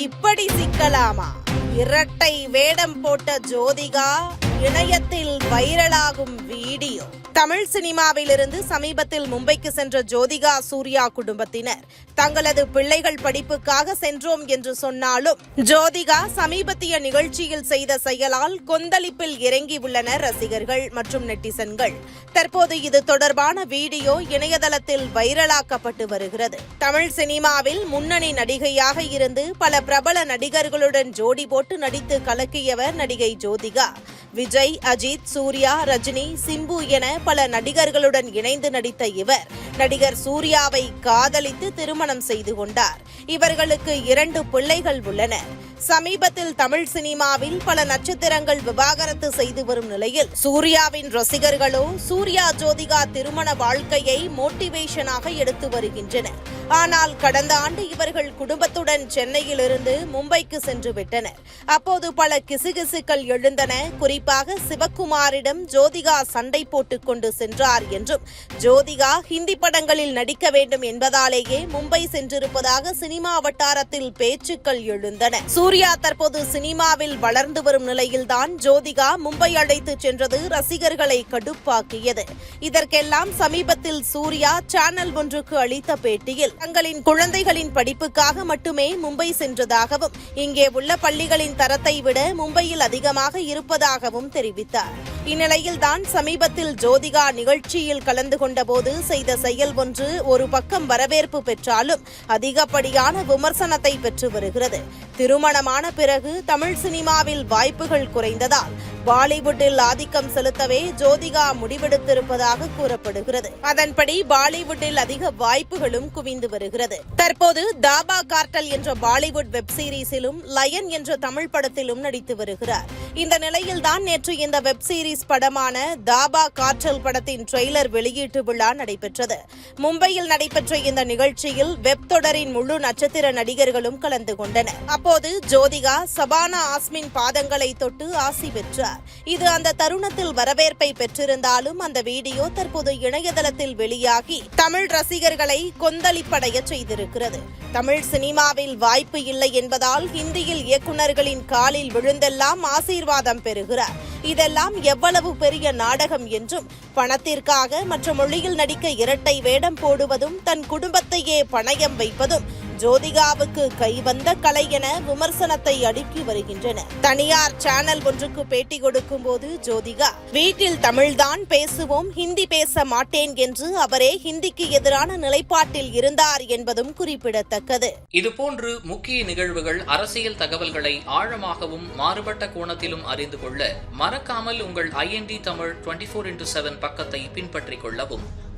இப்படி சிக்கலாமா இரட்டை வேடம் போட்ட ஜோதிகா இணையத்தில் வைரலாகும் வீடியோ. தமிழ் சினிமாவிலிருந்து சமீபத்தில் மும்பைக்கு சென்ற ஜோதிகா சூர்யா குடும்பத்தினர். தங்களது பிள்ளைகள் படிப்புக்காக சென்றோம் என்று சொன்னாலும் ஜோதிகா சமீபத்திய நிகழ்ச்சியில் செய்த செயலால் கொந்தளிப்பில் இறங்கியுள்ளனர் ரசிகர்கள் மற்றும் நெட்டிசன்கள். தற்போது இது தொடர்பான வீடியோ இணையதளத்தில் வைரலாக்கப்பட்டு வருகிறது. தமிழ் சினிமாவில் முன்னணி நடிகையாக இருந்து பல பிரபல நடிகர்களுடன் ஜோடி போட்டு நடித்து கலக்கியவர் நடிகை ஜோதிகா. விஜய் அஜித் சூர்யா ரஜினி சிம்பு என பல நடிகர்களுடன் இணைந்து நடித்த இவர் நடிகர் சூர்யாவை காதலித்து திருமணம் செய்து கொண்டார். இவர்களுக்கு இரண்டு பிள்ளைகள் உள்ளனர். சமீபத்தில் தமிழ் சினிமாவில் பல நட்சத்திரங்கள் விவாகரத்து செய்து வரும் நிலையில் சூர்யாவின் ரசிகர்களோ சூர்யா ஜோதிகா திருமண வாழ்க்கையை மோட்டிவேஷனாக எடுத்து வருகின்றனர். ஆனால் கடந்த ஆண்டு இவர்கள் குடும்பத்துடன் சென்னையிலிருந்து மும்பைக்கு சென்று விட்டனர். அப்போது பல கிசுகிசுக்கள் எழுந்தன. குறிப்பாக சிவக்குமாரிடம் ஜோதிகா சண்டை போட்டுக் கொண்டு சென்றார் என்றும் ஜோதிகா ஹிந்தி படங்களில் நடிக்க வேண்டும் என்பதாலேயே மும்பை சென்றிருப்பதாக சினிமா வட்டாரத்தில் பேச்சுக்கள் எழுந்தன. சூர்யா தற்போது சினிமாவில் வளர்ந்து வரும் நிலையில்தான் ஜோதிகா மும்பை அழைத்து சென்றது ரசிகர்களை கடுப்பாக்கியது. இதற்கெல்லாம் சமீபத்தில் சூர்யா சேனல் ஒன்றுக்கு அளித்த பேட்டியில் தங்களின் குழந்தைகளின் படிப்புக்காக மட்டுமே மும்பை சென்றதாகவும் இங்கே உள்ள பள்ளிகளின் தரத்தை விட மும்பையில் அதிகமாக இருப்பதாகவும் தெரிவித்தார். இந்நிலையில் தான் சமீபத்தில் ஜோதிகா நிகழ்ச்சியில் கலந்து கொண்டபோது செய்த செயல் ஒன்று ஒரு பக்கம் வரவேற்பு பெற்றாலும் அதிகப்படியான விமர்சனத்தை பெற்று வருகிறது. திருமணமான பிறகு தமிழ் சினிமாவில் வாய்ப்புகள் குறைந்ததால் பாலிவுட்டில் ஆதிக்கம் செலுத்தவே ஜோதிகா முடிவெடுத்திருப்பதாக கூறப்படுகிறது. அதன்படி பாலிவுட்டில் அதிக வாய்ப்புகளும் குவிந்து வருகிறது. தற்போது தாபா கார்டல் என்ற பாலிவுட் வெப் சீரிஸிலும் லயன் என்ற தமிழ் படத்திலும் நடித்து வருகிறார். இந்த நிலையில்தான் நேற்று இந்த வெப் சீரிஸ் படமான தாபா காற்றல் படத்தின் ட்ரெய்லர் வெளியீட்டு விழா நடைபெற்றது. மும்பையில் நடைபெற்ற இந்த நிகழ்ச்சியில் வெப் தொடரின் முழு நட்சத்திர நடிகர்களும் கலந்து கொண்டனர். அப்போது ஜோதிகா சபானா ஆஸ்மின் பாதங்களை தொட்டு ஆசி பெற்றார். இது அந்த தருணத்தில் வரவேற்பை பெற்றிருந்தாலும் அந்த வீடியோ தற்போது இணையதளத்தில் வெளியாகி தமிழ் ரசிகர்களை கொந்தளிப்படைய செய்திருக்கிறது. தமிழ் சினிமாவில் வாய்ப்பு இல்லை என்பதால் ஹிந்தியில் இயக்குநர்களின் காலில் விழுந்தெல்லாம் ஆசீர்வாதம் பெறுகிறார். இதெல்லாம் எவ்வளவு பெரிய நாடகம் என்றும் பணத்திற்காக மற்ற மொழியில் நடிக்க இரட்டை வேடம் போடுவதும் தன் குடும்பத்தையே பணயம் வைப்பதும் ஜோதிகாவுக்கு கைவந்த கலை என விமர்சனத்தை அடுக்கி வருகின்றன தனியார் சேனல் ஒன்றுக்கு பேட்டி கொடுக்கும் போது ஜோதிகா வீட்டில் தமிழ்தான் பேசுவோம் ஹிந்தி பேச மாட்டேன் என்று அவரே ஹிந்திக்கு எதிரான நிலைப்பாட்டில் இருந்தார் என்பதும் குறிப்பிடத்தக்கது. இதுபோன்று முக்கிய நிகழ்வுகள் அரசியல் தகவல்களை ஆழமாகவும் மாறுபட்ட கோணத்திலும் அறிந்து கொள்ள மறக்காமல் உங்கள் INT Tamil twenty four into seven பக்கத்தை பின்பற்றிக் கொள்ளவும்.